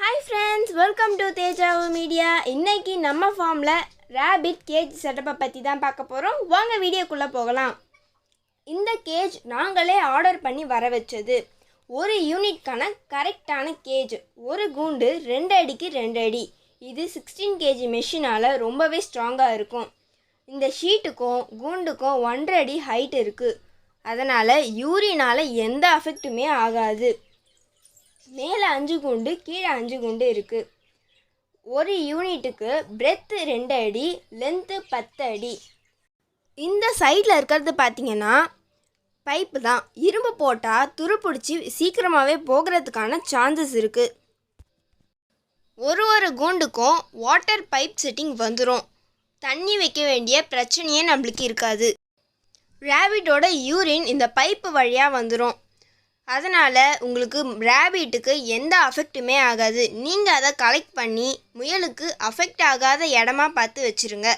Hi friends welcome to Dejavu media இன்னைக்கு நம்ம ஃபார்மில் ரேபிட் கேஜ் செட்டப்பை பற்றி தான் பார்க்க போகிறோம் வாங்க வீடியோக்குள்ளே போகலாம். இந்த கேஜ் நாங்களே ஆர்டர் பண்ணி வர வச்சது. ஒரு யூனிட்கான கரெக்டான கேஜ் ஒரு கூண்டு ரெண்டு அடிக்கு ரெண்டு அடி. இது சிக்ஸ்டீன் கேஜி மெஷினால் ரொம்பவே ஸ்ட்ராங்காக இருக்கும். இந்த ஷீட்டுக்கும் கூண்டுக்கும் ஒன்றரை அடி ஹைட் இருக்குது அதனால் யூரினால் எந்த அஃபெக்ட்டுமே ஆகாது. மேலே அஞ்சு குண்டு கீழே அஞ்சு குண்டு இருக்குது ஒரு யூனிட்டுக்கு பிரெத்து ரெண்டு அடி லென்த்து பத்து அடி. இந்த சைடில் இருக்கிறது பார்த்தீங்கன்னா பைப்பு தான். இரும்பு போட்டால் துருப்பிடிச்சி சீக்கிரமாகவே போகிறதுக்கான சான்சஸ் இருக்குது ஒரு ஒரு கூண்டுக்கும் வாட்டர் பைப் செட்டிங் வந்துடும் தண்ணி வைக்க வேண்டிய பிரச்சனையே நம்மளுக்கு இருக்காது. ரேபிட்டோட யூரின் இந்த பைப்பு வழியாக வந்துடும் அதனால் உங்களுக்கு ரேபிட்டுக்கு எந்த அஃபெக்ட்டுமே ஆகாது. நீங்கள் அதை கலெக்ட் பண்ணி முயலுக்கு அஃபெக்ட் ஆகாத இடமா பார்த்து வச்சுருங்க.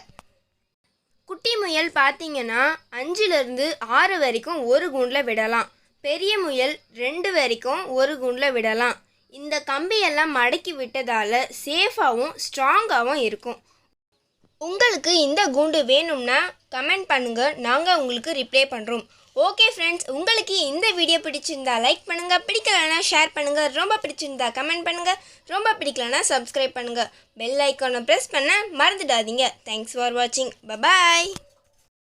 குட்டி முயல் பார்த்தீங்கன்னா அஞ்சுலேருந்து ஆறு வரைக்கும் ஒரு கூண்டில் விடலாம். பெரிய முயல் ரெண்டு வரைக்கும் ஒரு கூண்டில் விடலாம். இந்த கம்பியெல்லாம் மடக்கி விட்டதால் சேஃபாகவும் ஸ்ட்ராங்காகவும் இருக்கும். உங்களுக்கு இந்த கூண்டு வேணும்னா கமெண்ட் பண்ணுங்கள் நாங்கள் உங்களுக்கு ரிப்ளை பண்ணுறோம் ஓகே ஃப்ரெண்ட்ஸ் உங்களுக்கு இந்த வீடியோ பிடிச்சிருந்தா லைக் பண்ணுங்கள் பிடிக்கலனா ஷேர் பண்ணுங்கள் ரொம்ப பிடிச்சிருந்தா கமெண்ட் பண்ணுங்கள் ரொம்ப பிடிக்கலனா சப்ஸ்கிரைப் பண்ணுங்கள் பெல் ஐக்கானை ப்ரெஸ் பண்ண மறந்துடாதீங்க. தேங்க்ஸ் ஃபார் வாட்சிங் பபாய்